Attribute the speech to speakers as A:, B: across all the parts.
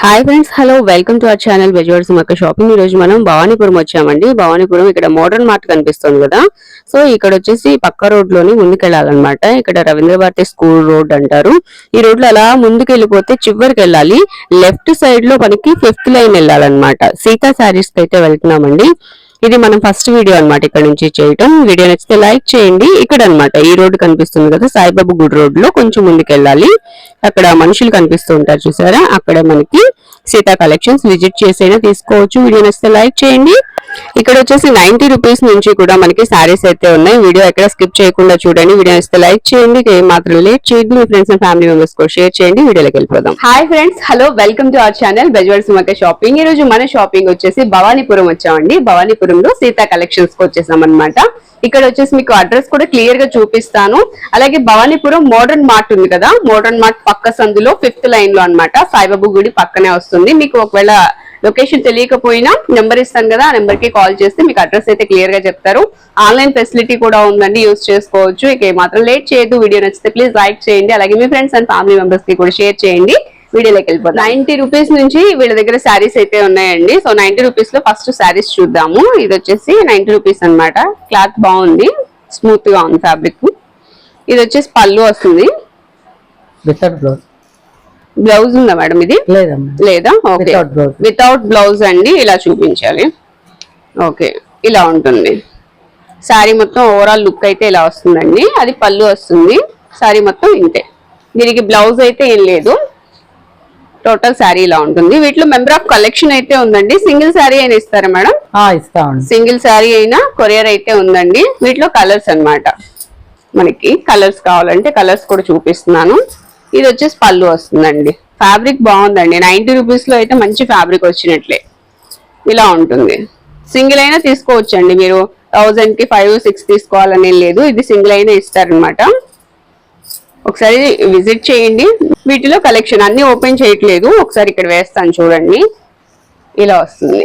A: Hi friends hello welcome to our channel Bezawada Sumakka shopping ఈ రోజు మనం భవానీపురం వచ్చామండి. భవానీపురం ఇక్కడ మోడర్న్ మార్ట్ కనిపిస్తుంది కదా. సో ఇక్కడ వచ్చేసి పక్క రోడ్లోని ముందుకెళ్ళాలన్నమాట. ఇక్కడ రవీంద్ర భారతి స్కూల్ రోడ్ అంటారు. ఈ రోడ్లో అలా ముందుకు వెళ్ళిపోతే చివరికి వెళ్ళాలి లెఫ్ట్ సైడ్లో మనకి ఫిఫ్త్ లైన్ వెళ్ళాలన్నమాట. సీతా శారీస్కి అయితే వెళ్తున్నామండి. ఇది మనం ఫస్ట్ వీడియో అన్నమాట ఇక్కడ నుంచి చేయటం. వీడియో నచ్చితే లైక్ చేయండి. ఇక్కడ అన్నమాట ఈ రోడ్డు కనిపిస్తుంది కదా సాయిబాబు గుడి రోడ్లో కొంచెం ముందుకు వెళ్ళాలి అక్కడ మనుషులు కనిపిస్తూ ఉంటారు చూసారా? అక్కడ మనకి సీతా కలెక్షన్స్ విజిట్ చేసైనా తీసుకోవచ్చు. వీడియో నచ్చితే లైక్ చేయండి. ఇక్కడ వచ్చేసి నైన్టీ రూపీస్ నుంచి కూడా మనకి సారీస్ అయితే ఉన్నాయి. వీడియో ఎక్కడ స్కిప్ చేయకుండా చూడండి. వీడియో నచ్చితే లైక్ చేయండి. మాత్రం లేట్ చేయద్దు. మీ ఫ్రెండ్స్ అండ్ ఫ్యామిలీ మెంబర్స్ కూడా షేర్ చేయండి. వీడియోలోకి వెళ్ళిపోదాం. Hi friends hello welcome to our channel Bezawada Sumakka shopping ఈ రోజు మన షాపింగ్ వచ్చేసి భవానీపురం వచ్చామండి. లో సీతా కలెక్షన్స్కి వచ్చేసాం అనమాట ఇక్కడ వచ్చేసి మీకు అడ్రస్ కూడా క్లియర్గా చూపిస్తాను. అలాగే భవానీపురం మోడర్న్ మార్ట్ ఉంది కదా మోడర్న్ మార్ట్ పక్క సందులో ఫిఫ్త్ లైన్లో అన్నమాట. సాయిబాబు గుడి పక్కనే వస్తుంది. మీకు ఒకవేళ లొకేషన్ తెలియకపోయినా నెంబర్ ఇస్తాను కదా ఆ నెంబర్కి కాల్ చేస్తే మీకు అడ్రస్ అయితే క్లియర్గా చెప్తారు. ఆన్లైన్ ఫెసిలిటీ కూడా ఉందండి యూస్ చేసుకోవచ్చు. ఇక మాత్రం లేట్ చేయదు వీడియో నచ్చితే ప్లీజ్ లైక్ చేయండి. అలాగే మీ ఫ్రెండ్స్ అండ్ ఫ్యామిలీ మెంబర్స్కి కూడా షేర్ చేయండి. వీడియోలోకి వెళ్ళిపోతాం నైన్టీ రూపీస్ నుంచి వీళ్ళ దగ్గర శారీస్ అయితే ఉన్నాయండి. సో నైన్టీ రూపీస్లో ఫస్ట్ శారీస్ చూద్దాము. ఇది వచ్చేసి నైన్టీ రూపీస్ అన్నమాట. క్లాత్ బాగుంది. స్మూత్గా ఉంది ఫ్యాబ్రిక్. ఇది వచ్చేసి పళ్ళు వస్తుంది.
B: వితౌట్ బ్లౌజ్
A: బ్లౌజ్ ఉందా మేడం ఇది? లేదా ఓకే. వితౌట్ బ్లౌజ్ అండి. ఇలా చూపించాలి. ఓకే. ఇలా ఉంటుంది. శారీ మొత్తం ఓవరాల్ లుక్ అయితే ఇలా వస్తుందండి. అది పళ్ళు వస్తుంది. శారీ మొత్తం ఇంతే. దీనికి బ్లౌజ్ అయితే ఏం లేదు. టోటల్ శారీ ఇలా ఉంటుంది. వీటిలో మెంబర్ ఆఫ్ కలెక్షన్ అయితే ఉందండి. సింగిల్ శారీ అయినా ఇస్తారా మేడం? సింగిల్ శారీ అయినా కొరియర్ అయితే ఉందండి. వీటిలో కలర్స్ అన్నమాట. మనకి కలర్స్ కావాలంటే కలర్స్ కూడా చూపిస్తున్నాను. ఇది వచ్చేసి పళ్ళు వస్తుందండి. ఫ్యాబ్రిక్ బాగుందండి. నైన్టీ రూపీస్లో అయితే మంచి ఫ్యాబ్రిక్ వచ్చినట్లే. ఇలా ఉంటుంది. సింగిల్ అయినా తీసుకోవచ్చండి మీరు. థౌజండ్కి ఫైవ్ సిక్స్ తీసుకోవాలని లేదు. ఇది సింగిల్ అయినా ఇస్తారనమాట ఒకసారి విజిట్ చేయండి. వీటిలో కలెక్షన్ అన్ని ఓపెన్ చేయట్లేదు. ఒకసారి ఇక్కడ వేస్తాను చూడండి. ఇలా వస్తుంది.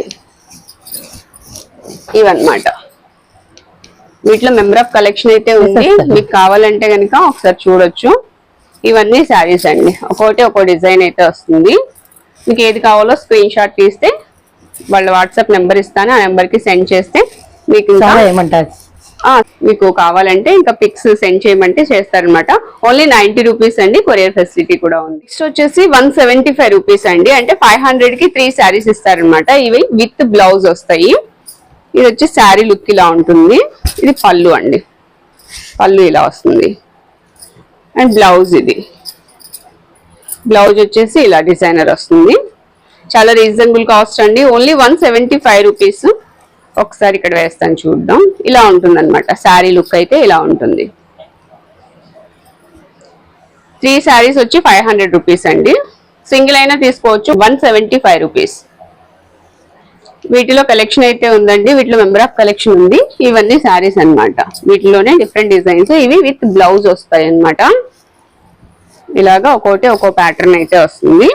A: ఇవన్నమాట. వీటిలో మెంబర్ ఆఫ్ కలెక్షన్ అయితే ఉంది. మీకు కావాలంటే కనుక ఒకసారి చూడొచ్చు. ఇవన్నీ శారీస్ అండి. ఒక్కొక్కటి ఒక్కో డిజైన్ అయితే వస్తుంది. మీకు ఏది కావాలో స్క్రీన్ షాట్ తీస్తే వాళ్ళ వాట్సాప్ నెంబర్ ఇస్తాను. ఆ నెంబర్కి సెండ్ చేస్తే మీకు
B: ఏమంటారు?
A: మీకు కావాలంటే ఇంకా పిక్స్ సెండ్ చేయమంటే చేస్తారనమాట ఓన్లీ నైన్టీ రూపీస్ అండి కొరియర్ ఫెసిలిటీ కూడా ఉంది. నెక్స్ట్ వచ్చేసి వన్ సెవెంటీ ఫైవ్ రూపీస్ అండి. అంటే ఫైవ్ హండ్రెడ్కి త్రీ శారీస్ ఇస్తారనమాట ఇవి విత్ బ్లౌజ్ వస్తాయి. ఇది వచ్చి శారీ లుక్ ఇలా ఉంటుంది. ఇది పళ్ళు అండి. పళ్ళు ఇలా వస్తుంది. అండ్ బ్లౌజ్ ఇది. బ్లౌజ్ వచ్చేసి ఇలా డిజైనర్ వస్తుంది. చాలా రీజనబుల్ కాస్ట్ అండి. Only one seventy five rupees ఒకసారి ఇక్కడ వేస్తాను చూద్దాం. ఇలా ఉంటుంది అనమాట శారీ లుక్ అయితే ఇలా ఉంటుంది. త్రీ శారీస్ వచ్చి ఫైవ్ హండ్రెడ్ రూపీస్ అండి. సింగిల్ అయినా తీసుకోవచ్చు వన్ సెవెంటీ ఫైవ్ రూపీస్ వీటిలో కలెక్షన్ అయితే ఉందండి. వీటిలో మెంబర్ ఆఫ్ కలెక్షన్ ఉంది. ఇవన్నీ శారీస్ అన్నమాట. వీటిలోనే డిఫరెంట్ డిజైన్స్ ఇవి విత్ బ్లౌజ్ వస్తాయి అనమాట ఇలాగా ఒక్కోటి ఒక్కో ప్యాటర్న్ అయితే వస్తుంది.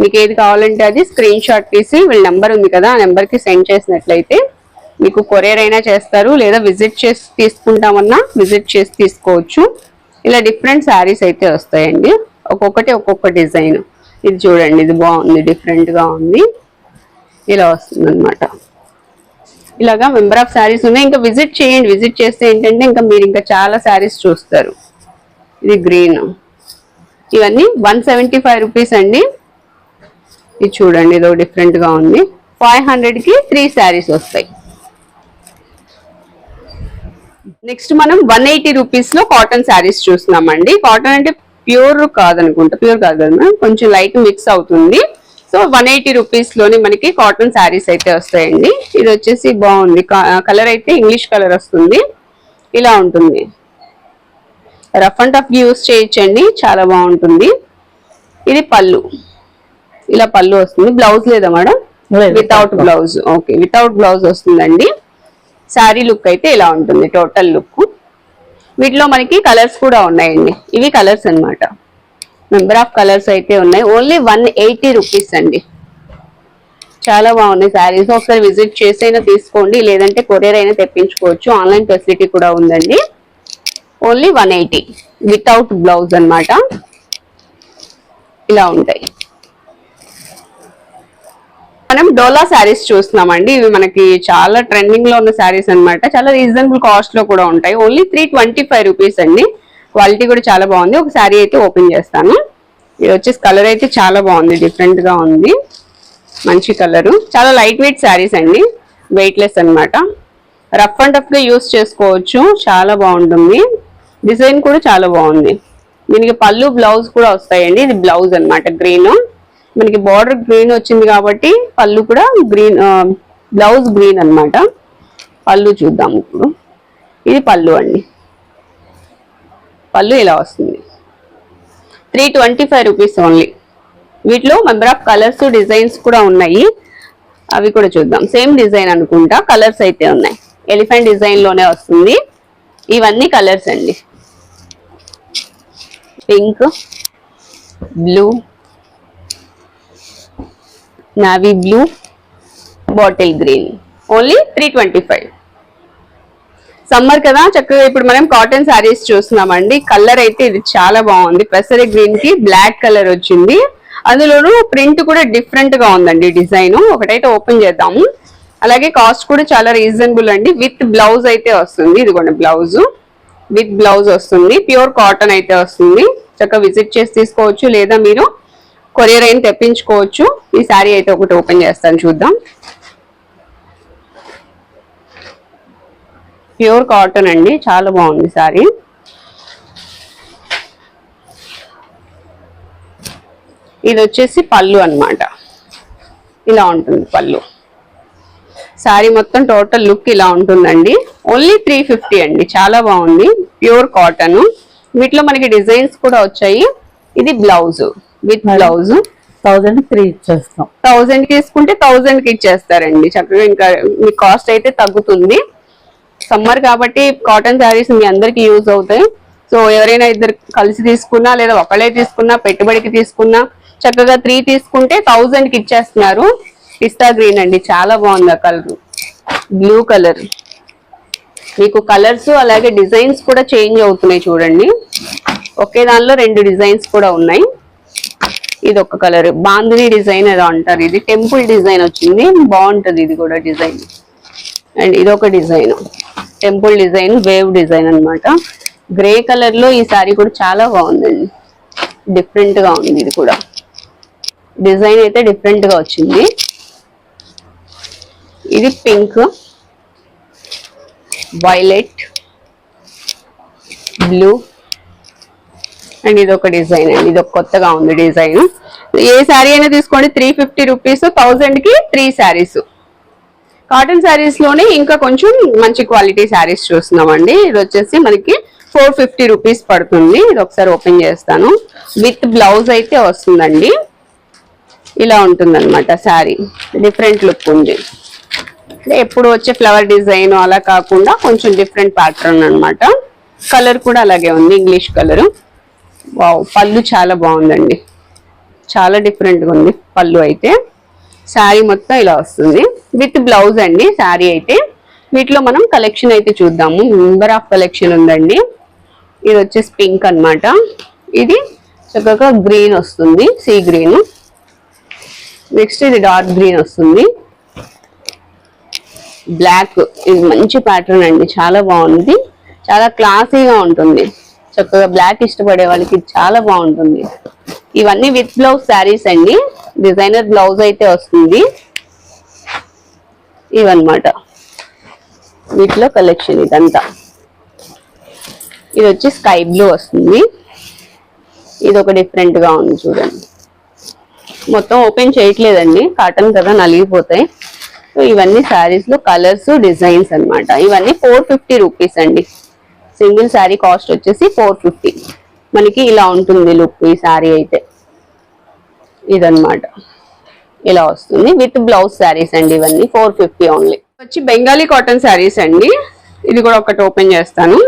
A: మీకు ఏది కావాలంటే అది స్క్రీన్ షాట్ తీసి వీళ్ళ నెంబర్ ఉంది కదా ఆ నెంబర్కి సెండ్ చేసినట్లయితే మీకు కొరియర్ అయినా చేస్తారు లేదా విజిట్ చేసి తీసుకుంటామన్నా విజిట్ చేసి తీసుకోవచ్చు. ఇలా డిఫరెంట్ శారీస్ అయితే వస్తాయండి. ఒక్కొక్కటి ఒక్కొక్క డిజైన్ ఇది చూడండి ఇది బాగుంది డిఫరెంట్గా ఉంది. ఇలా వస్తుంది అనమాట ఇలాగా మెంబర్ ఆఫ్ శారీస్ ఉన్నాయి. ఇంకా విజిట్ చేయండి. విజిట్ చేస్తే ఏంటంటే ఇంకా మీరు ఇంకా చాలా శారీస్ చూస్తారు. ఇది గ్రీన్ ఇవన్నీ వన్ సెవెంటీ ఫైవ్ రూపీస్ అండి. ఇది చూడండి ఇదో డిఫరెంట్గా ఉంది. ఫైవ్ హండ్రెడ్కి త్రీ శారీస్ వస్తాయి. నెక్స్ట్ మనం వన్ ఎయిటీ రూపీస్లో కాటన్ శారీస్ చూస్తున్నామండి. కాటన్ అంటే ప్యూర్ కాదనుకుంటా ప్యూర్ కాదు కదా కొంచెం లైట్ మిక్స్ అవుతుంది. సో వన్ ఎయిటీ రూపీస్లోని మనకి కాటన్ శారీస్ అయితే వస్తాయండి. ఇది వచ్చేసి బాగుంది. కలర్ అయితే ఇంగ్లీష్ కలర్ వస్తుంది. ఇలా ఉంటుంది. రఫ్ అండ్ టఫ్ యూస్ చేయొచ్చండి. చాలా బాగుంటుంది. ఇది పళ్ళు. ఇలా పళ్ళు వస్తుంది. బ్లౌజ్ లేదా madam. Without blouse okay without blouse వస్తుందండి. శారీ లుక్ అయితే ఇలా ఉంటుంది టోటల్ లుక్ వీటిలో మనకి కలర్స్ కూడా ఉన్నాయండి. ఇవి కలర్స్ అన్నమాట. మెంబర్ ఆఫ్ కలర్స్ అయితే ఉన్నాయి. ఓన్లీ వన్ ఎయిటీ రూపీస్ అండి. చాలా బాగున్నాయి శారీస్ ఒకసారి విజిట్ చేసి అయినా తీసుకోండి. లేదంటే కొరియర్ అయినా తెప్పించుకోవచ్చు. ఆన్లైన్ ఫెసిలిటీ కూడా ఉందండి. Only one eighty without blouse అన్నమాట. ఇలా ఉంటాయి. మనం డోలా శారీస్ చూస్తున్నామండి. ఇవి మనకి చాలా ట్రెండింగ్లో ఉన్న శారీస్ అన్నమాట. చాలా రీజనబుల్ కాస్ట్లో కూడా ఉంటాయి. Only three twenty five rupees అండి. క్వాలిటీ కూడా చాలా బాగుంది. ఒక శారీ అయితే ఓపెన్ చేస్తాను. ఇది వచ్చేసి కలర్ అయితే చాలా బాగుంది. డిఫరెంట్గా ఉంది. మంచి కలర్ చాలా లైట్ వెయిట్ శారీస్ అండి. వెయిట్ లెస్ అనమాట రఫ్ అండ్ టఫ్గా యూస్ చేసుకోవచ్చు. చాలా బాగుంటుంది. డిజైన్ కూడా చాలా బాగుంది. దీనికి పళ్ళు బ్లౌజ్ కూడా వస్తాయండి. ఇది బ్లౌజ్ అనమాట గ్రీన్ మనకి బార్డర్ గ్రీన్ వచ్చింది కాబట్టి పళ్ళు కూడా గ్రీన్ బ్లౌజ్ గ్రీన్ అన్నమాట. పళ్ళు చూద్దాం ఇప్పుడు. ఇది పళ్ళు అండి. పళ్ళు ఇలా వస్తుంది. Three twenty five rupees only వీటిలో మెంబర్ ఆఫ్ కలర్స్ డిజైన్స్ కూడా ఉన్నాయి. అవి కూడా చూద్దాం. సేమ్ డిజైన్ అనుకుంటా. కలర్స్ అయితే ఉన్నాయి. ఎలిఫెంట్ డిజైన్లోనే వస్తుంది. ఇవన్నీ కలర్స్ అండి. Pink blue navy blue bottle green only three twenty five summer కదా చక్కగా ఇప్పుడు మనం కాటన్ శారీస్ చూస్తున్నామండి. కలర్ అయితే ఇది చాలా బాగుంది. పెసరి గ్రీన్కి బ్లాక్ కలర్ వచ్చింది. అందులోనూ ప్రింట్ కూడా డిఫరెంట్గా ఉందండి డిజైన్. ఒకటైతే ఓపెన్ చేద్దాము. అలాగే కాస్ట్ కూడా చాలా రీజనబుల్ అండి. విత్ బ్లౌజ్ అయితే వస్తుంది. ఇదిగోండి బ్లౌజ్ విత్ బ్లౌజ్ వస్తుంది. ప్యూర్ కాటన్ అయితే వస్తుంది. చక్కగా విజిట్ చేసి తీసుకోవచ్చు. లేదా మీరు కొరియర్ అయిన తెప్పించుకోవచ్చు. ఈ శారీ అయితే ఒకటి ఓపెన్ చేస్తాను చూద్దాం. ప్యూర్ కాటన్ అండి చాలా బాగుంది శారీ. ఇది వచ్చేసి పళ్ళు అన్నమాట. ఇలా ఉంటుంది పళ్ళు. శారీ మొత్తం టోటల్ లుక్ ఇలా ఉంటుందండి. ఓన్లీ త్రీ ఫిఫ్టీ అండి చాలా బాగుంది. Pure cotton. వీటిలో మనకి డిజైన్స్ కూడా వచ్చాయి. ఇది blouse. With blouse.
B: Thousand three ఇచ్చేస్తాం.
A: థౌజండ్ తీసుకుంటే థౌజండ్కి ఇచ్చేస్తారండి. చక్కగా ఇంకా మీ కాస్ట్ అయితే తగ్గుతుంది. సమ్మర్ కాబట్టి కాటన్ శారీస్ మీ అందరికి యూజ్ అవుతాయి. సో ఎవరైనా ఇద్దరు కలిసి తీసుకున్నా లేదా ఒకళ్ళే తీసుకున్నా పెట్టుబడికి తీసుకున్నా చక్కగా త్రీ తీసుకుంటే థౌజండ్కి ఇచ్చేస్తున్నారు. పిస్తా గ్రీన్ అండి. చాలా బాగుంది ఆ కలర్ బ్లూ కలర్ మీకు కలర్స్ అలాగే డిజైన్స్ కూడా చేంజ్ అవుతున్నాయి చూడండి. ఒకే దానిలో రెండు డిజైన్స్ కూడా ఉన్నాయి. ఇది ఒక కలర్. బాందిని డిజైన్ ఏదో అంటారు. ఇది టెంపుల్ డిజైన్ వచ్చింది. బాగుంటుంది ఇది కూడా డిజైన్. అండ్ ఇది ఒక design. Temple design wave design అన్నమాట. గ్రే కలర్లో ఈ సారీ కూడా చాలా బాగుందండి. డిఫరెంట్గా ఉంది ఇది కూడా. డిజైన్ అయితే డిఫరెంట్గా వచ్చింది. ఇది పింక్ వైలెట్ బ్లూ. అండ్ ఇది ఒక డిజైన్ అండి. ఇది ఒక కొత్తగా ఉంది డిజైన్. ఏ శారీ అయినా తీసుకోండి. త్రీ ఫిఫ్టీ రూపీస్ థౌజండ్కి త్రీ శారీస్. కాటన్ శారీస్లోనే ఇంకా కొంచెం మంచి క్వాలిటీ శారీస్ చూస్తున్నామండి. ఇది వచ్చేసి మనకి ఫోర్ ఫిఫ్టీ రూపీస్ పడుతుంది. ఇది ఒకసారి ఓపెన్ చేస్తాను. విత్ బ్లౌజ్ అయితే వస్తుందండి. ఇలా ఉంటుందన్నమాట శారీ. డిఫరెంట్ లుక్ ఉంది. అంటే ఎప్పుడు వచ్చే ఫ్లవర్ డిజైన్ అలా కాకుండా కొంచెం డిఫరెంట్ ప్యాటర్న్ అనమాట కలర్ కూడా అలాగే ఉంది. English colour. వావ్ పళ్ళు చాలా బాగుందండి. చాలా డిఫరెంట్గా ఉంది పళ్ళు అయితే. శారీ మొత్తం ఇలా వస్తుంది. విత్ బ్లౌజ్ అండి శారీ అయితే. వీటిలో మనం కలెక్షన్ అయితే చూద్దాము. నెంబర్ ఆఫ్ కలెక్షన్ ఉందండి. ఇది వచ్చేసి పింక్ అన్నమాట. ఇది చక్కగా గ్రీన్ వస్తుంది సీ గ్రీన్. నెక్స్ట్ ఇది డార్క్ గ్రీన్ వస్తుంది. బ్లాక్ ఇది మంచి ప్యాటర్న్ అండి చాలా బాగుంది. చాలా క్లాసీగా ఉంటుంది. చక్కగా బ్లాక్ ఇష్టపడే వాళ్ళకి చాలా బాగుంటుంది. ఇవన్నీ విత్ బ్లౌజ్ శారీస్ అండి. డిజైనర్ బ్లౌజ్ అయితే వస్తుంది. ఇవన్నమాట. వీటిలో కలెక్షన్ ఇదంతా. ఇది వచ్చి స్కై బ్లూ వస్తుంది. ఇది ఒక డిఫరెంట్గా ఉంది చూడండి. మొత్తం ఓపెన్ చేయట్లేదండి. కాటన్ కదా నలిగిపోతాయి. సో ఇవన్నీ శారీస్లో కలర్స్ డిజైన్స్ అన్నమాట. ఇవన్నీ ఫోర్ ఫిఫ్టీ రూపీస్ అండి. సింగిల్ శారీ కాస్ట్ వచ్చేసి ఫోర్ ఫిఫ్టీ. మనకి ఇలా ఉంటుంది లుక్ ఈ శారీ అయితే. ఇదన్నమాట. ఇలా వస్తుంది. విత్ బ్లౌజ్ శారీస్ అండి ఇవన్నీ ఫోర్ ఫిఫ్టీ ఓన్లీ. వచ్చి బెంగాలీ కాటన్ శారీస్ అండి. ఇది కూడా ఒకటి ఓపెన్ చేస్తాను.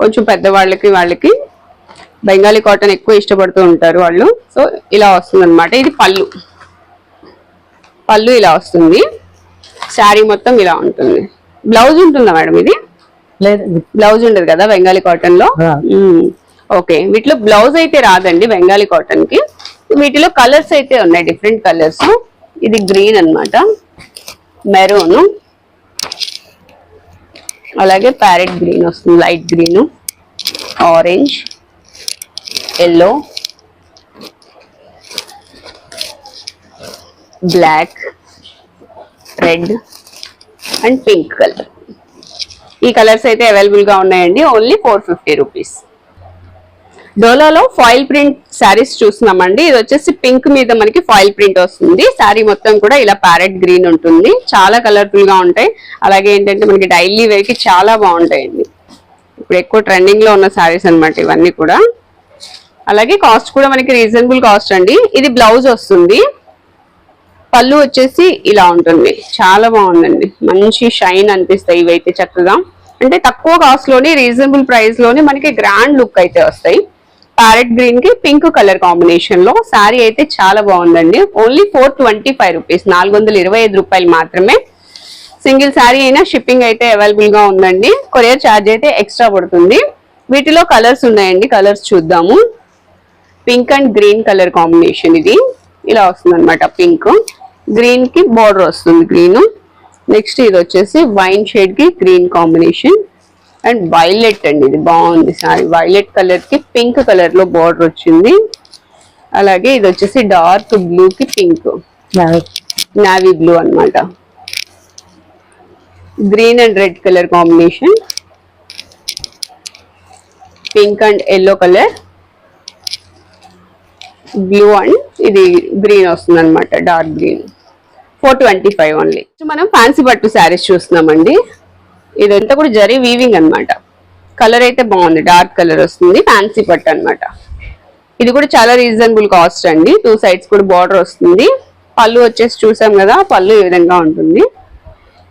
A: కొంచెం పెద్దవాళ్ళకి వాళ్ళకి బెంగాలీ కాటన్ ఎక్కువ ఇష్టపడుతూ ఉంటారు వాళ్ళు. సో ఇలా వస్తుంది అనమాట ఇది పళ్ళు. పళ్ళు ఇలా వస్తుంది. శారీ మొత్తం ఇలా ఉంటుంది. బ్లౌజ్ ఉంటుందా మేడం ఇది?
B: లేదు
A: బ్లౌజ్ ఉండదు కదా బెంగాలీ కాటన్లో. ఓకే. వీటిలో బ్లౌజ్ అయితే రాదండి బెంగాలీ కాటన్కి. వీటిలో కలర్స్ అయితే ఉన్నాయి డిఫరెంట్ కలర్స్. ఇది గ్రీన్ అన్నమాట. మెరూన్. అలాగే ప్యారెట్ గ్రీన్ వస్తుంది light green. Orange. Yellow. Black. Red. And pink colour. ఈ కలర్స్ అయితే అవైలబుల్గా ఉన్నాయండి. ఓన్లీ ఫోర్ ఫిఫ్టీ రూపీస్ డోలాలో ఫాయిల్ ప్రింట్ శారీస్ చూస్తున్నామండి. ఇది వచ్చేసి పింక్ మీద మనకి ఫాయిల్ ప్రింట్ వస్తుంది. శారీ మొత్తం కూడా ఇలా ప్యారెట్ గ్రీన్ ఉంటుంది. చాలా కలర్ఫుల్గా ఉంటాయి. అలాగే ఏంటంటే మనకి డైలీ వేర్కి చాలా బాగుంటాయండి. ఇప్పుడు ఎక్కువ ట్రెండింగ్లో ఉన్న శారీస్ అనమాట ఇవన్నీ కూడా. అలాగే కాస్ట్ కూడా మనకి రీజనబుల్ కాస్ట్ అండి. ఇది బ్లౌజ్ వస్తుంది. పళ్ళు వచ్చేసి ఇలా ఉంటుంది. చాలా బాగుందండి. మంచి షైన్ అనిపిస్తాయి ఇవైతే చక్కగా. అంటే తక్కువ కాస్ట్లోని రీజనబుల్ ప్రైస్లోని మనకి గ్రాండ్ లుక్ అయితే వస్తాయి. ప్యారెట్ గ్రీన్కి పింక్ కలర్ కాంబినేషన్లో శారీ అయితే చాలా బాగుందండి. Only four twenty five rupees నాలుగు వందల ఇరవై ఐదు రూపాయలు మాత్రమే. సింగిల్ శారీ అయినా షిప్పింగ్ అయితే అవైలబుల్గా ఉందండి. కొరియర్ ఛార్జ్ అయితే ఎక్స్ట్రా పడుతుంది. వీటిలో కలర్స్ ఉన్నాయండి. కలర్స్ చూద్దాము. Pink and green colour combination ఇది. ఇలా వస్తుంది అనమాట పింక్ గ్రీన్కి బార్డర్ వస్తుంది గ్రీన్ నెక్స్ట్ ఇది వచ్చేసి వైన్ షేడ్కి గ్రీన్ కాంబినేషన్ అండ్ వైలెట్ అండి ఇది బాగుంది సారీ. వైలెట్ కలర్కి పింక్ కలర్లో బార్డర్ వచ్చింది. అలాగే ఇది వచ్చేసి డార్క్ బ్లూ కి పింక్ నావీ బ్లూ అన్నమాట. Green and red colour combination pink and yellow colour blue and ఇది గ్రీన్ వస్తుంది అనమాట dark green four twenty five only మనం ఫ్యాన్సీ పట్టు శారీస్ చూస్తున్నామండి. ఇదంతా కూడా జరీ వీవింగ్ అన్నమాట. కలర్ అయితే బాగుంది డార్క్ కలర్ వస్తుంది ఫ్యాన్సీ పట్టు అనమాట ఇది కూడా చాలా రీజనబుల్ కాస్ట్ అండి. టూ సైడ్స్ కూడా బార్డర్ వస్తుంది. పళ్ళు వచ్చేసి చూసాం కదా పళ్ళు ఈ విధంగా ఉంటుంది.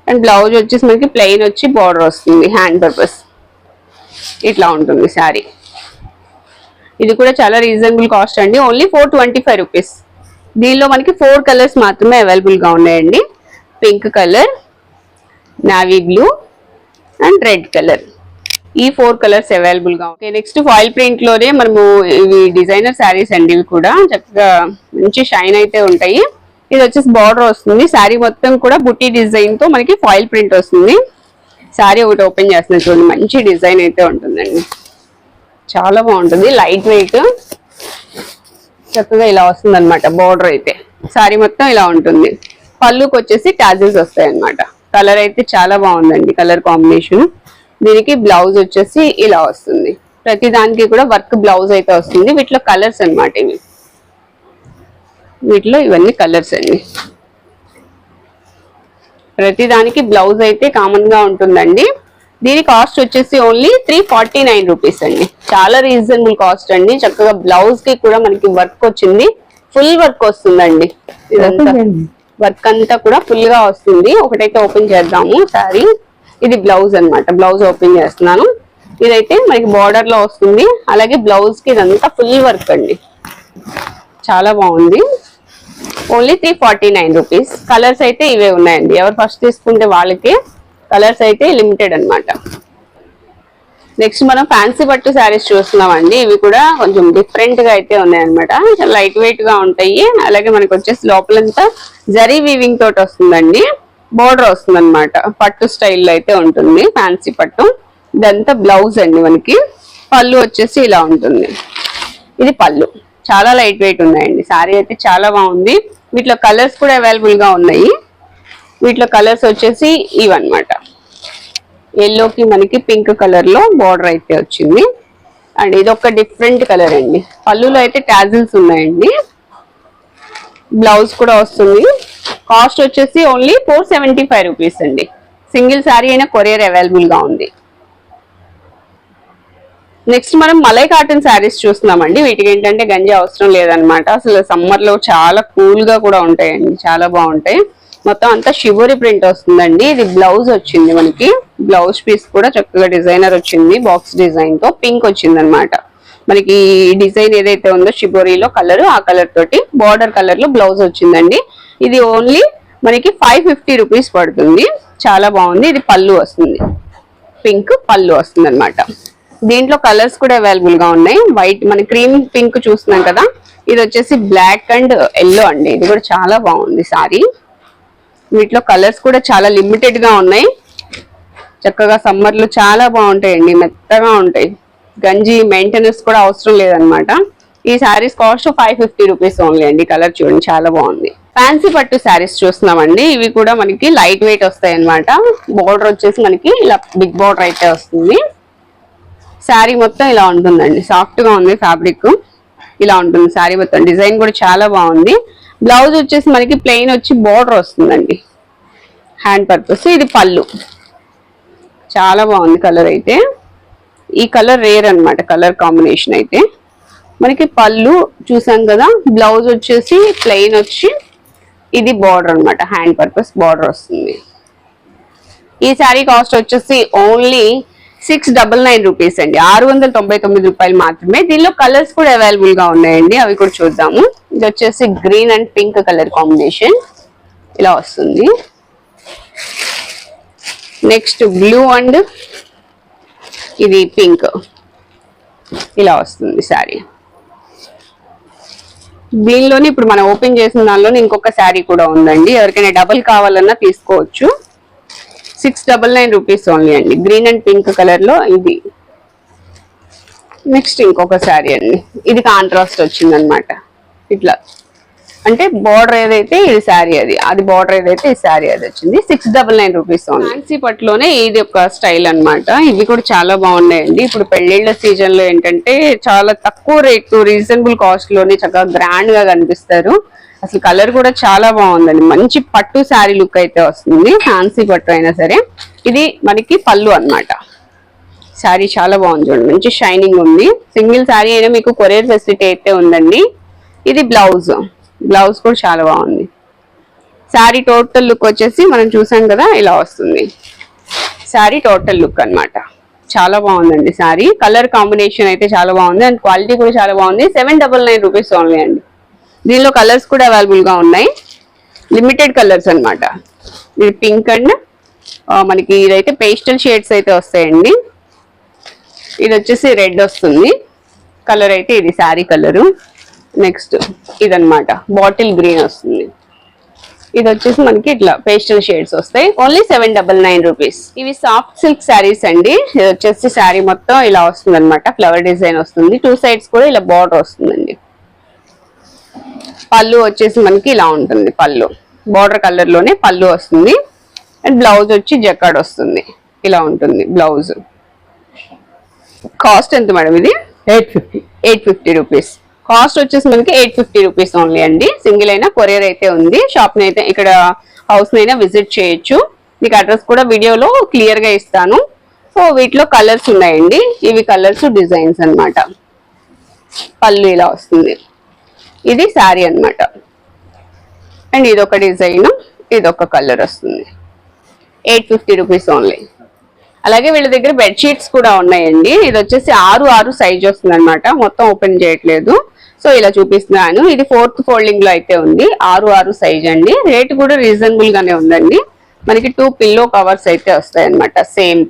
A: అండ్ బ్లౌజ్ వచ్చేసి మనకి ప్లెయిన్ వచ్చి బార్డర్ వస్తుంది హ్యాండ్ పర్పస్ ఇట్లా ఉంటుంది శారీ ఇది కూడా చాలా రీజనబుల్ కాస్ట్ అండి. Only four twenty five rupees దీనిలో మనకి ఫోర్ కలర్స్ మాత్రమే అవైలబుల్గా ఉన్నాయండి. Pink colour navy blue and red colour ఈ ఫోర్ కలర్స్ అవైలబుల్గా ఉంటాయి నెక్స్ట్ ఫాయిల్ ప్రింట్లోనే మనము ఇవి డిజైనర్ శారీస్ అండి ఇవి కూడా. చక్కగా మంచి షైన్ అయితే ఉంటాయి. ఇది వచ్చేసి బార్డర్ వస్తుంది. శారీ మొత్తం కూడా బుట్టి డిజైన్తో మనకి ఫాయిల్ ప్రింట్ వస్తుంది. శారీ ఒకటి ఓపెన్ చేస్తున్నా చూడండి. మంచి డిజైన్ అయితే ఉంటుందండి. చాలా బాగుంటుంది. లైట్ వెయిట్ చక్కగా ఇలా వస్తుంది అనమాట బోర్డర్ అయితే. సారీ మొత్తం ఇలా ఉంటుంది. పళ్ళుకి వచ్చేసి టాజిల్స్ వస్తాయి అనమాట కలర్ అయితే చాలా బాగుందండి కలర్ కాంబినేషన్ దీనికి బ్లౌజ్ వచ్చేసి ఇలా వస్తుంది. ప్రతి దానికి కూడా వర్క్ బ్లౌజ్ అయితే వస్తుంది. వీటిలో కలర్స్ అనమాట ఇవి. వీటిలో ఇవన్నీ కలర్స్ అండి. ప్రతి దానికి బ్లౌజ్ అయితే కామన్గా ఉంటుందండి. దీని కాస్ట్ వచ్చేసి only three forty nine rupees అండి. చాలా రీజనబుల్ కాస్ట్ అండి. చక్కగా బ్లౌజ్కి కూడా మనకి వర్క్ వచ్చింది. ఫుల్ వర్క్ వస్తుందండి. ఇదంతా. వర్క్ అంతా కూడా ఫుల్గా వస్తుంది. ఒకటైతే ఓపెన్ చేద్దాము సారీ ఇది బ్లౌజ్ అన్నమాట. బ్లౌజ్ ఓపెన్ చేస్తున్నాను. ఇదైతే మనకి బార్డర్లో వస్తుంది. అలాగే బ్లౌజ్కి ఇదంతా ఫుల్ వర్క్ అండి. చాలా బాగుంది. Only three forty nine rupees colours అయితే ఇవే ఉన్నాయండి. ఎవరు ఫస్ట్ తీసుకుంటే వాళ్ళకి. కలర్స్ అయితే లిమిటెడ్ అన్నమాట. నెక్స్ట్ మనం ఫ్యాన్సీ పట్టు శారీస్ చూస్తున్నామండి. ఇవి కూడా కొంచెం డిఫరెంట్గా అయితే ఉన్నాయన్నమాట. లైట్ వెయిట్గా ఉంటాయి. అలాగే మనకి వచ్చేసి లోపలంతా జరీ వీవింగ్ తోటి వస్తుందండి. బోర్డర్ వస్తుంది అనమాట పట్టు స్టైల్లో అయితే ఉంటుంది. ఫ్యాన్సీ పట్టు. ఇదంతా బ్లౌజ్ అండి మనకి. పళ్ళు వచ్చేసి ఇలా ఉంటుంది. ఇది పళ్ళు. చాలా లైట్ వెయిట్ ఉన్నాయండి. శారీ అయితే చాలా బాగుంది. వీటిలో కలర్స్ కూడా అవైలబుల్గా ఉన్నాయి. వీటిలో కలర్స్ వచ్చేసి ఇవన్నమాట. ఎల్లోకి మనకి పింక్ కలర్లో బార్డర్ అయితే వచ్చింది. అండ్ ఇది ఒక డిఫరెంట్ కలర్ అండి. పళ్ళులో అయితే టాజిల్స్ ఉన్నాయండి. బ్లౌజ్ కూడా వస్తుంది. కాస్ట్ వచ్చేసి only four seventy five rupees అండి. సింగిల్ శారీ అయినా కొరియర్ అవైలబుల్గా ఉంది. నెక్స్ట్ మనం మలై కాటన్ శారీస్ చూస్తున్నామండి. వీటికి ఏంటంటే గంజి అవసరం లేదనమాట అసలు సమ్మర్లో చాలా కూల్గా కూడా ఉంటాయండి. చాలా బాగుంటాయి. మొత్తం అంతా షివరి ప్రింట్ వస్తుందండి. ఇది బ్లౌజ్ వచ్చింది మనకి. బ్లౌజ్ పీస్ కూడా చక్కగా డిజైనర్ వచ్చింది బాక్స్ డిజైన్తో పింక్ వచ్చింది అనమాట మనకి డిజైన్ ఏదైతే ఉందో షిబోరీలో కలర్ ఆ కలర్ తోటి బార్డర్ కలర్లో బ్లౌజ్ వచ్చిందండి. ఇది ఓన్లీ మనకి ఫైవ్ ఫిఫ్టీ రూపీస్ పడుతుంది. చాలా బాగుంది. ఇది పళ్ళు వస్తుంది. పింక్ పళ్ళు వస్తుంది అనమాట దీంట్లో కలర్స్ కూడా అవైలబుల్గా ఉన్నాయి. వైట్ మన క్రీమ్ పింక్ చూస్తున్నాం కదా. ఇది వచ్చేసి బ్లాక్ అండ్ ఎల్లో అండి. ఇది కూడా చాలా బాగుంది సారీ వీటిలో కలర్స్ కూడా చాలా లిమిటెడ్గా ఉన్నాయి. చక్కగా సమ్మర్లు చాలా బాగుంటాయండి మెత్తగా ఉంటాయి. గంజి మెయింటెనెన్స్ కూడా అవసరం లేదనమాట ఈ saris cost five fifty rupees only అండి. కలర్ చూడండి చాలా బాగుంది. ఫ్యాన్సీ పట్టు శారీస్ చూస్తున్నామండి. ఇవి కూడా మనకి లైట్ వెయిట్ వస్తాయి అనమాట బార్డర్ వచ్చేసి మనకి ఇలా బిగ్ బోర్డర్ అయితే వస్తుంది. శారీ మొత్తం ఇలా ఉంటుందండి. సాఫ్ట్గా ఉంది ఫ్యాబ్రిక్ ఇలా ఉంటుంది. శారీ మొత్తం డిజైన్ కూడా చాలా బాగుంది. బ్లౌజ్ వచ్చేసి మనకి ప్లెయిన్ వచ్చి బోర్డర్ వస్తుందండి. హ్యాండ్ పర్పస్ ఇది పళ్ళు. చాలా బాగుంది కలర్ అయితే. ఈ కలర్ రేర్ అనమాట కలర్ కాంబినేషన్ అయితే. మనకి పళ్ళు చూసాం కదా బ్లౌజ్ వచ్చేసి ప్లెయిన్ వచ్చి ఇది బార్డర్ అనమాట హ్యాండ్ పర్పస్ బార్డర్ వస్తుంది. ఈ శారీ కాస్ట్ వచ్చేసి only six double nine rupees అండి. ఆరు వందల తొంభై తొమ్మిది రూపాయలు మాత్రమే. దీనిలో కలర్స్ కూడా అవైలబుల్గా ఉన్నాయండి. అవి కూడా చూద్దాము. ఇది వచ్చేసి green and pink colour combination. ఇలా వస్తుంది. నెక్స్ట్ బ్లూ అండ్ ఇది పింక్. ఇలా వస్తుంది శారీ. దీనిలోనే ఇప్పుడు మనం ఓపెన్ చేసిన దానిలోనే ఇంకొక శారీ కూడా ఉందండి. ఎవరికైనా డబల్ కావాలన్నా తీసుకోవచ్చు. Six double nine rupees only అండి. గ్రీన్ అండ్ పింక్ కలర్లో ఇది. నెక్స్ట్ ఇంకొక శారీ అండి. ఇది కాంట్రాస్ట్ వచ్చింది అనమాట ఇట్లా. అంటే బార్డర్ ఏదైతే ఇది శారీ అది. అది బార్డర్ ఏదైతే ఈ శారీ అది వచ్చింది. Six double nine rupees fancy పట్టులోనే ఇది ఒక స్టైల్ అనమాట ఇవి కూడా చాలా బాగున్నాయండి. ఇప్పుడు పెళ్ళిళ్ళ సీజన్లో ఏంటంటే చాలా తక్కువ రేట్ రీజనబుల్ కాస్ట్లోనే చక్కగా గ్రాండ్గా కనిపిస్తారు. అసలు కలర్ కూడా చాలా బాగుందండి. మంచి పట్టు శారీ లుక్ అయితే వస్తుంది. ఫ్యాన్సీ పట్టు అయినా సరే. ఇది మనకి పళ్ళు అన్నమాట. శారీ చాలా బాగుంది చూడండి. మంచి షైనింగ్ ఉంది. సింగిల్ శారీ అయినా మీకు కొరియర్ ఫెసిలిటీ అయితే ఉందండి. ఇది బ్లౌజ్. బ్లౌజ్ కూడా చాలా బాగుంది. శారీ టోటల్ లుక్ వచ్చేసి మనం చూసాం కదా ఇలా వస్తుంది. శారీ టోటల్ లుక్ అన్నమాట. చాలా బాగుందండి శారీ. కలర్ కాంబినేషన్ అయితే చాలా బాగుంది. అండ్ క్వాలిటీ కూడా చాలా బాగుంది. Seven double nine rupees only అండి. దీనిలో కలర్స్ కూడా అవైలబుల్గా ఉన్నాయి. లిమిటెడ్ కలర్స్ అనమాట ఇది పింక్ అండ్ మనకి ఇదైతే పేస్టల్ షేడ్స్ అయితే వస్తాయండి. ఇది వచ్చేసి రెడ్ వస్తుంది. కలర్ అయితే ఇది శారీ కలరు. నెక్స్ట్ ఇదనమాట బాటిల్ గ్రీన్ వస్తుంది. ఇది వచ్చేసి మనకి ఇట్లా పేస్టల్ షేడ్స్ వస్తాయి. Only seven double nine rupees. ఇవి సాఫ్ట్ సిల్క్ శారీస్ అండి. ఇది వచ్చేసి శారీ మొత్తం ఇలా వస్తుంది అనమాట ఫ్లవర్ డిజైన్ వస్తుంది. టూ సైడ్స్ కూడా ఇలా బార్డర్ వస్తుందండి. పళ్ళు వచ్చేసి మనకి ఇలా ఉంటుంది పళ్ళు. బార్డర్ కలర్లోనే పళ్ళు వస్తుంది. అండ్ బ్లౌజ్ వచ్చి జకాడ్ వస్తుంది. ఇలా ఉంటుంది బ్లౌజ్ కాస్ట్ ఎంత మేడం ఇది?
B: Eight fifty.
A: Eight fifty rupees. Cost వచ్చేసి మనకి ఎయిట్ ఫిఫ్టీ రూపీస్ ఓన్లీ అండి. సింగిల్ అయినా కొరియర్ అయితే ఉంది. షాప్ అయితే ఇక్కడ హౌస్ అయినా విజిట్ చేయొచ్చు. మీకు అడ్రస్ కూడా వీడియోలో క్లియర్గా ఇస్తాను. సో వీటిలో కలర్స్ ఉన్నాయండి. ఇవి కలర్స్ డిజైన్స్ అన్నమాట. పళ్ళు ఇలా వస్తుంది. ఇది శారీ అన్నమాట. అండ్ ఇదొక డిజైన్ ఇదొక కలర్ వస్తుంది. Eight fifty rupees only. అలాగే వీళ్ళ దగ్గర బెడ్షీట్స్ కూడా ఉన్నాయండి. ఇది వచ్చేసి ఆరు ఆరు సైజ్ వస్తుంది అనమాట మొత్తం ఓపెన్ చేయట్లేదు. సో ఇలా చూపిస్తున్నాను. ఇది ఫోర్త్ ఫోల్డింగ్లో అయితే ఉంది. ఆరు ఆరు సైజ్ అండి. రేట్ కూడా రీజనబుల్ గానే ఉందండి. మనకి టూ పిల్లో కవర్స్ అయితే వస్తాయి అనమాట సేమ్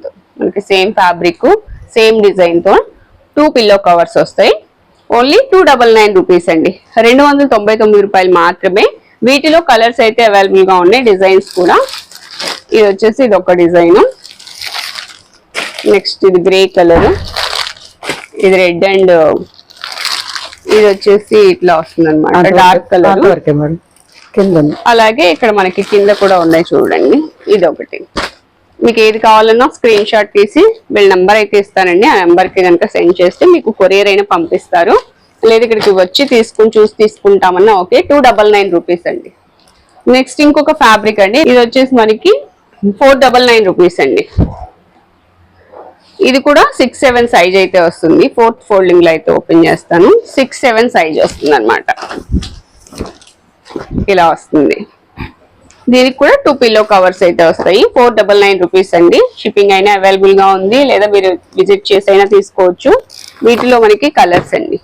A: మనకి సేమ్ ఫ్యాబ్రిక్ సేమ్ డిజైన్తో టూ పిల్లో కవర్స్ వస్తాయి. Only two double nine rupees అండి. రెండు వందల తొంభై తొమ్మిది రూపాయలు మాత్రమే. వీటిలో కలర్స్ అయితే అవైలబుల్గా ఉన్నాయి డిజైన్స్ కూడా. ఇది వచ్చేసి ఇది ఒక డిజైన్. నెక్స్ట్ ఇది గ్రే కలర్. ఇది రెడ్ అండ్ ఇది వచ్చేసి ఇట్లా వస్తుంది అనమాట డార్క్ కలర్. అలాగే ఇక్కడ మనకి కింద కూడా ఉన్నాయి చూడండి. ఇది ఒకటి మీకు ఏది కావాలన్నా స్క్రీన్ షాట్ తీసి వీళ్ళ నెంబర్ అయితే ఇస్తానండి. ఆ నెంబర్కి కనుక సెండ్ చేస్తే మీకు కొరియర్ అయినా పంపిస్తారు. లేదు ఇక్కడికి వచ్చి తీసుకుని చూసి తీసుకుంటామన్నా okay. Two double nine rupees అండి. నెక్స్ట్ ఇంకొక ఫ్యాబ్రిక్ అండి. ఇది వచ్చేసి మనకి ఫోర్ డబల్ నైన్ రూపీస్ అండి. ఇది కూడా సిక్స్ సెవెన్ సైజ్ అయితే వస్తుంది. ఫోర్త్ ఫోల్డింగ్లో అయితే ఓపెన్ చేస్తాను. సిక్స్ సెవెన్ సైజ్ వస్తుంది అనమాట ఇలా వస్తుంది. దీనికి కూడా టూ పిల్లో కవర్స్ అయితే వస్తాయి. ఫోర్ డబల్ నైన్ రూపీస్ అండి. షిప్పింగ్ అయినా అవైలబుల్గా ఉంది. లేదా మీరు విజిట్ చేసి అయినా తీసుకోవచ్చు. వీటిలో మనకి కలర్స్ అండి.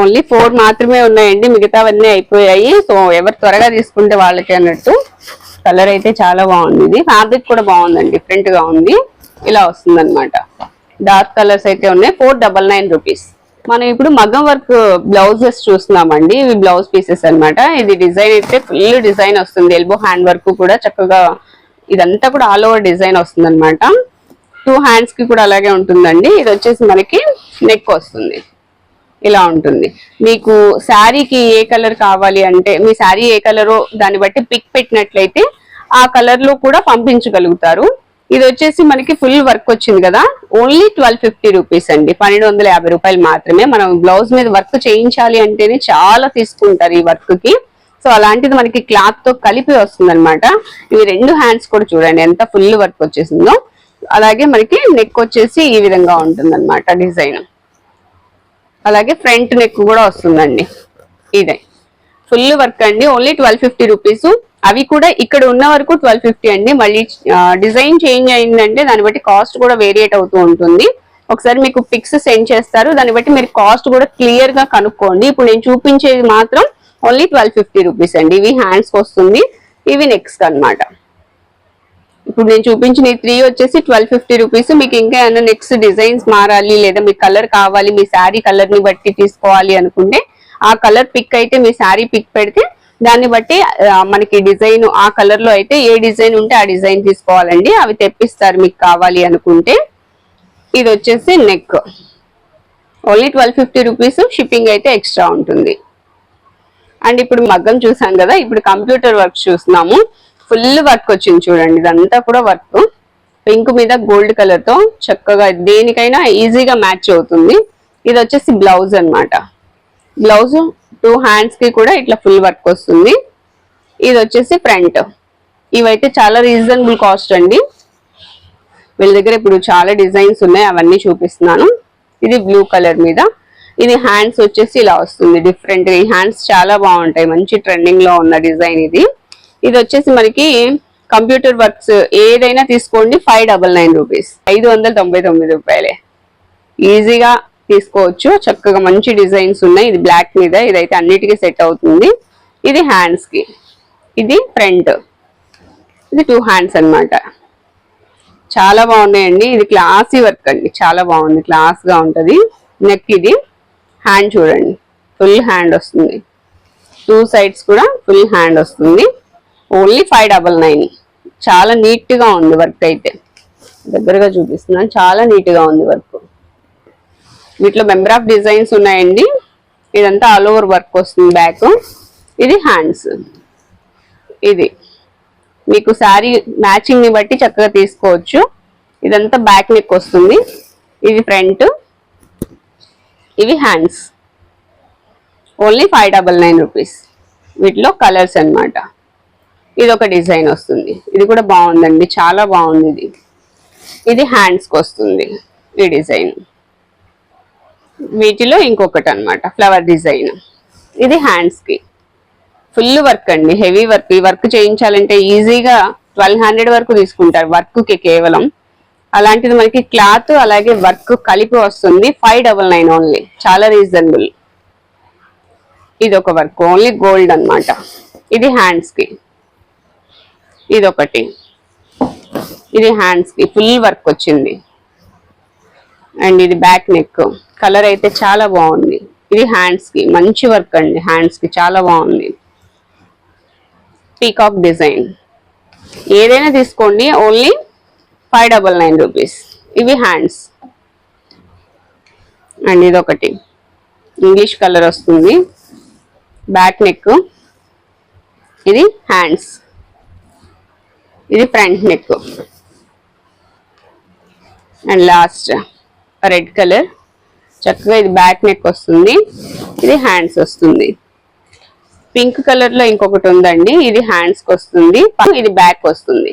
A: ఓన్లీ ఫోర్ మాత్రమే ఉన్నాయండి. మిగతావన్నీ అయిపోయాయి. సో ఎవరు త్వరగా తీసుకుంటే వాళ్ళకి అన్నట్టు కలర్ అయితే చాలా బాగుంది. ఇది ఫ్యాబ్రిక్ కూడా బాగుందండి. డిఫరెంట్గా ఉంది. ఇలా వస్తుంది డార్క్ కలర్స్ అయితే ఉన్నాయి. ఫోర్ డబల్ నైన్ రూపీస్ మనం ఇప్పుడు మగ్గం వర్క్ బ్లౌజెస్ చూస్తున్నామండి. ఇవి బ్లౌజ్ పీసెస్ అన్నమాట. ఇది డిజైన్ అయితే ఫుల్ డిజైన్ వస్తుంది. ఎల్బో హ్యాండ్ వర్క్ కూడా చక్కగా ఇదంతా కూడా ఆల్ ఓవర్ డిజైన్ వస్తుంది అనమాట టూ హ్యాండ్స్కి కూడా అలాగే ఉంటుందండి. ఇది వచ్చేసి మనకి నెక్ వస్తుంది. ఇలా ఉంటుంది. మీకు శారీకి ఏ కలర్ కావాలి అంటే మీ శారీ ఏ కలరో దాన్ని బట్టి పిక్ పెట్టినట్లయితే ఆ కలర్లో కూడా పంపించగలుగుతారు. ఇది వచ్చేసి మనకి ఫుల్ వర్క్ వచ్చింది కదా? ఓన్లీ ట్వెల్వ్ ఫిఫ్టీ రూపీస్ అండి. పన్నెండు వందల యాభై రూపాయలు మాత్రమే మనం బ్లౌజ్ మీద వర్క్ చేయించాలి అంటేనే చాలా తీసుకుంటారు ఈ వర్క్కి. సో అలాంటిది మనకి క్లాత్తో కలిపి వస్తుంది అనమాట ఇవి రెండు హ్యాండ్స్ కూడా చూడండి ఎంత ఫుల్ వర్క్ వచ్చేసిందో. అలాగే మనకి నెక్ వచ్చేసి ఈ విధంగా ఉంటుంది అనమాట డిజైన్. అలాగే ఫ్రంట్ నెక్ కూడా వస్తుందండి. ఇదే. ఫుల్ వర్క్ అండి. ఓన్లీ ట్వెల్వ్ ఫిఫ్టీ రూపీస్ అవి కూడా ఇక్కడ ఉన్న వరకు ట్వెల్వ్ ఫిఫ్టీ అండి. మళ్ళీ డిజైన్ చేంజ్ అయిందంటే దాన్ని బట్టి కాస్ట్ కూడా వేరియేట్ అవుతూ ఉంటుంది. ఒకసారి మీకు పిక్స్ సెండ్ చేస్తారు. దాన్ని బట్టి మీరు కాస్ట్ కూడా క్లియర్గా కనుక్కోండి. ఇప్పుడు నేను చూపించేది మాత్రం ఓన్లీ ట్వెల్వ్ ఫిఫ్టీ రూపీస్ అండి. ఇవి హ్యాండ్స్ వస్తుంది. ఇవి నెక్స్ట్ అన్నమాట. ఇప్పుడు నేను చూపించిన ఈ త్రీ వచ్చేసి ట్వెల్వ్ ఫిఫ్టీ రూపీస్ మీకు ఇంకా ఏమైనా నెక్స్ట్ డిజైన్స్ మారాలి లేదా మీ కలర్ కావాలి మీ శారీ కలర్ని బట్టి తీసుకోవాలి అనుకుంటే ఆ కలర్ పిక్ అయితే మీ శారీ పిక్ పెడితే దాన్ని బట్టి మనకి డిజైన్ ఆ కలర్లో అయితే ఏ డిజైన్ ఉంటే ఆ డిజైన్ తీసుకోవాలండి. అవి తెప్పిస్తారు మీకు కావాలి అనుకుంటే. ఇది వచ్చేసి neck. Only twelve fifty rupees shipping అయితే ఎక్స్ట్రా ఉంటుంది. అండ్ ఇప్పుడు మగ్గం చూసాం కదా ఇప్పుడు కంప్యూటర్ వర్క్ చూస్తున్నాము. ఫుల్ వర్క్ వచ్చింది చూడండి ఇదంతా కూడా వర్క్. పింక్ మీద గోల్డ్ కలర్తో చక్కగా దేనికైనా ఈజీగా మ్యాచ్ అవుతుంది. ఇది వచ్చేసి బ్లౌజ్ అనమాట బ్లౌజ్ టూ హ్యాండ్స్కి కూడా ఇట్లా ఫుల్ వర్క్ వస్తుంది. ఇది వచ్చేసి ఫ్రంట్. ఇవైతే చాలా రీజనబుల్ కాస్ట్ అండి. వీళ్ళ దగ్గర ఇప్పుడు చాలా డిజైన్స్ ఉన్నాయి అవన్నీ చూపిస్తున్నాను. ఇది బ్లూ కలర్ మీద. ఇది హ్యాండ్స్ వచ్చేసి ఇలా వస్తుంది డిఫరెంట్ ఈ హ్యాండ్స్ చాలా బాగుంటాయి మంచి ట్రెండింగ్లో ఉన్న డిజైన్ ఇది. ఇది వచ్చేసి మనకి కంప్యూటర్ వర్క్స్ ఏదైనా తీసుకోండి ఫైవ్ డబల్ నైన్ రూపీస్ ఐదు వందల తొంభై తొమ్మిది రూపాయలే. ఈజీగా తీసుకోవచ్చు. చక్కగా మంచి డిజైన్స్ ఉన్నాయి. ఇది బ్లాక్ మీద ఇదైతే అన్నిటికీ సెట్ అవుతుంది. ఇది హ్యాండ్స్కి. ఇది ఫ్రంట్. ఇది టూ హ్యాండ్స్ అన్నమాట. చాలా బాగున్నాయండి. ఇది క్లాసీ వర్క్ అండి. చాలా బాగుంది. క్లాస్గా నెక్ ఇది. హ్యాండ్ చూడండి. ఫుల్ హ్యాండ్ వస్తుంది. టూ సైడ్స్ కూడా ఫుల్ హ్యాండ్ వస్తుంది. Only five double nine. చాలా నీట్గా ఉంది వర్క్ అయితే. దగ్గరగా చూపిస్తున్నాను. చాలా నీట్గా ఉంది వర్క్. వీటిలో మెంబర్ ఆఫ్ డిజైన్స్ ఉన్నాయండి. ఇదంతా ఆల్ ఓవర్ వర్క్ వస్తుంది బ్యాక్. ఇది హ్యాండ్స్. ఇది. మీకు శారీ మ్యాచింగ్ని బట్టి చక్కగా తీసుకోవచ్చు. ఇదంతా బ్యాక్ నెక్ వస్తుంది. ఇది ఫ్రంట్. ఇవి hands. Only five double nine rupees. వీటిలో కలర్స్ అన్నమాట. ఇది ఒక డిజైన్ వస్తుంది. ఇది కూడా బాగుందండి. చాలా బాగుంది ఇది. ఇది హ్యాండ్స్కి వస్తుంది. ఈ డిజైన్. వీటిలో ఇంకొకటి అన్నమాట ఫ్లవర్ డిజైన్ ఇది హ్యాండ్స్కి ఫుల్ వర్క్ అండి హెవీ వర్క్ ఈ వర్క్ చేయించాలంటే ఈజీగా ట్వెల్వ్ హండ్రెడ్ వరకు తీసుకుంటారు వర్క్కి కేవలం. అలాంటిది మనకి క్లాత్ అలాగే వర్క్ కలిపి వస్తుంది ఫైవ్ డబల్ నైన్ ఓన్లీ చాలా రీజనబుల్ ఇది ఒక వర్క్ ఓన్లీ గోల్డ్ అన్నమాట. ఇది హ్యాండ్స్కి ఇదొకటి. ఇది ఒకటి ఇది ఫుల్ వర్క్ వచ్చింది. అండ్ ఇది బ్యాక్ నెక్ కలర్ అయితే చాలా బాగుంది. ఇది హ్యాండ్స్కి మంచి వర్క్ అండి హ్యాండ్స్కి చాలా బాగుంది. పీకాక్ డిజైన్ ఏదైనా తీసుకోండి only five double nine rupees ఇవి హ్యాండ్స్ అండ్ ఇది ఒకటి ఇంగ్లీష్ కలర్ వస్తుంది. బ్యాక్ నెక్ ఇది హ్యాండ్స్ ఇది front neck and last red colour చక్కగా ఇది బ్యాక్ నెక్ వస్తుంది. ఇది హ్యాండ్స్ వస్తుంది. పింక్ కలర్లో ఇంకొకటి ఉందండి. ఇది హ్యాండ్స్కి వస్తుంది. ఇది బ్యాక్ వస్తుంది.